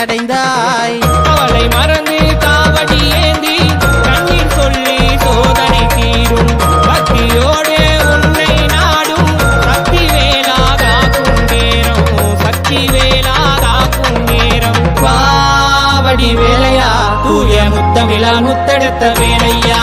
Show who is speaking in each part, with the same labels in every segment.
Speaker 1: அடைந்தாய்
Speaker 2: அவளை மறந்து காவடி ஏந்தி கண்ணீர் சொல்லி சோதனை தீரும். பக்தியோடு உன்னை நாடும் சக்தி வேலாதாக்கும் நேரம் சக்தி வேலாதாக்கும் நேரம் காவடி வேலையா? தூய முத்தமிழா முத்தெடுத்த வேலையா?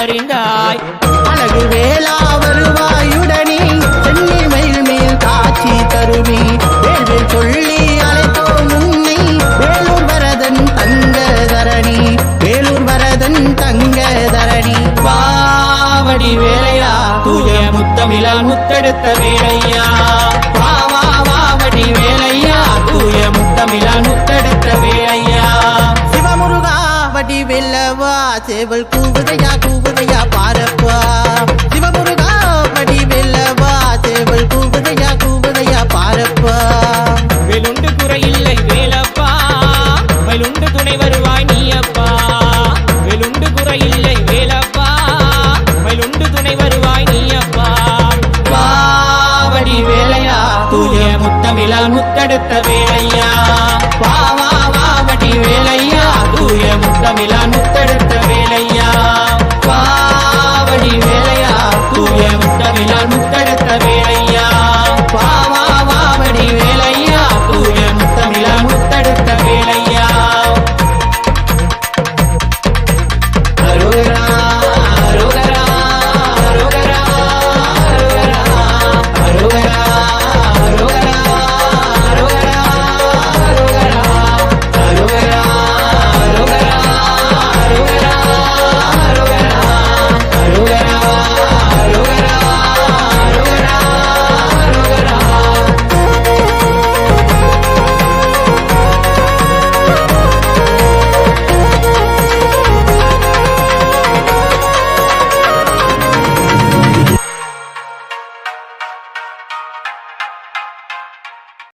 Speaker 2: தாய்மாரி
Speaker 1: அழகு வேளா வருவாயுடனே சென்னி மயில் மேல் காட்சி தருவி வேள்வேல் சொல்லி அழைத்தோம் உன்னை. வேலூர் வரதன் தங்க தரணி வேலூர் வரதன் தங்க தரணி
Speaker 2: பாவடி வேலையா? தூய முத்தமிழா முத்தெடுத்த வேலையா? வா வா வாவடி வேலையா?
Speaker 1: சேவல் கூவுதையா கூவுதையா பாரப்பா. சிவமுருகா படி வெல்லவா சேவல் கூவுதையா கூவுதையா பாரப்பா.
Speaker 2: வேலுண்டு குறையில்லை வேலப்பா வயலுண்டு துணை வருவாய் நீ அப்பா வேலுண்டு குறையில்லை வேலப்பா வயலுண்டு துணை வருவாய் நீ அப்பா பாவடி வேலையா தூய முத்தமிழால் முத்தெடுத்த வேலையா. வா வா வாவடி வேலையா. தூய முத்தமிழான் முத்தெடுத்த வேலையா?